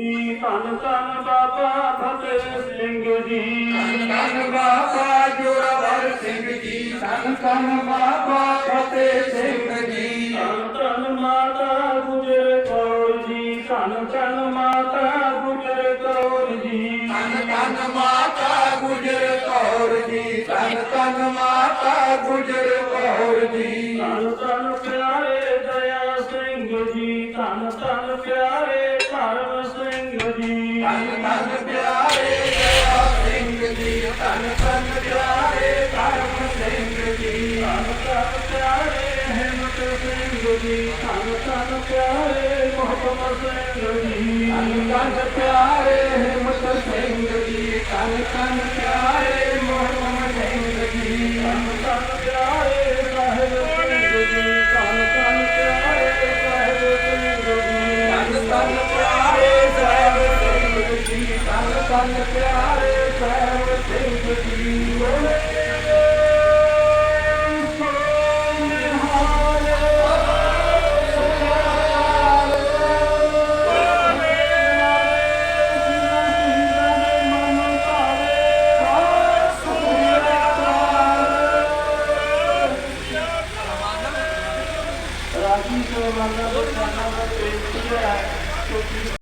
ਜੀ ਧੰਨ ਧੰਨ ਬਾਬਾ ਫਤਿਹ ਸਿੰਘ ਜੀ। ਧੰਨ ਬਾਬਾ ਜੋਰਾਵਰ ਸਿੰਘ ਜੀ। ਧੰਨ ਧੰਨ ਬਾਬਾ ਫਤਿਹ ਸਿੰਘ ਜੀ। ਧੰਨ ਧੰਨ ਮਾਤਾ ਗੁਜਰ ਕੌਰ ਜੀ। ਧੰਨ ਧੰਨ ਮਾਤਾ ਗੁਜਰ ਕੌਰ ਜੀ। ਧੰਨ ਧੰਨ ਮਾਤਾ ਗੁਜਰ ਕੌਰ ਜੀ। ਧੰਨ ਧੰਨ ਮਾਤਾ ਗੁਜਰ ਕੌਰ ਜੀ। ਧੰਨ ਧੰਨ ਪਿਆਰੇ ਦਇਆ ਸਿੰਘ ਜੀ। ਧੰਨ ਧੰਨ ਪਿਆਰੇ ਜੀ ਧੰਨ ਧੰਨ ਪਿਆਰੇ ਦਇਆ ਸਿੰਘ ਜੀ ਧੰਨ ਧੰਨ ਪਿਆਰੇ ਧਰਮ ਸਿੰਘ ਜੀ ਧੰਨ ਧੰਨ ਪਿਆਰੇ ਹਿੰਮਤ ਸਿੰਘ ਜੀ ਧੰਨ ਧੰਨ ਪਿਆਰੇ ਮੁਹੰਮਦ ਸਿੰਘ ਜੀ ਧੰਨ ਧੰਨ ਪਿਆਰੇ ਹਿੰਮਤ ਸਿੰਘ ਜੀ ਧੰਨ ਧੰਨ ਧੰਨ ਪਿਆਰੇ ਸਾਹਿਬ ਸਿੰਘ ਜੀ ਰਾਜੀ ਸੋਮਾਨਾ ਬਖਸ਼ਾਨਾ ਦਾ ਬੇਨਤੀ ਹੈ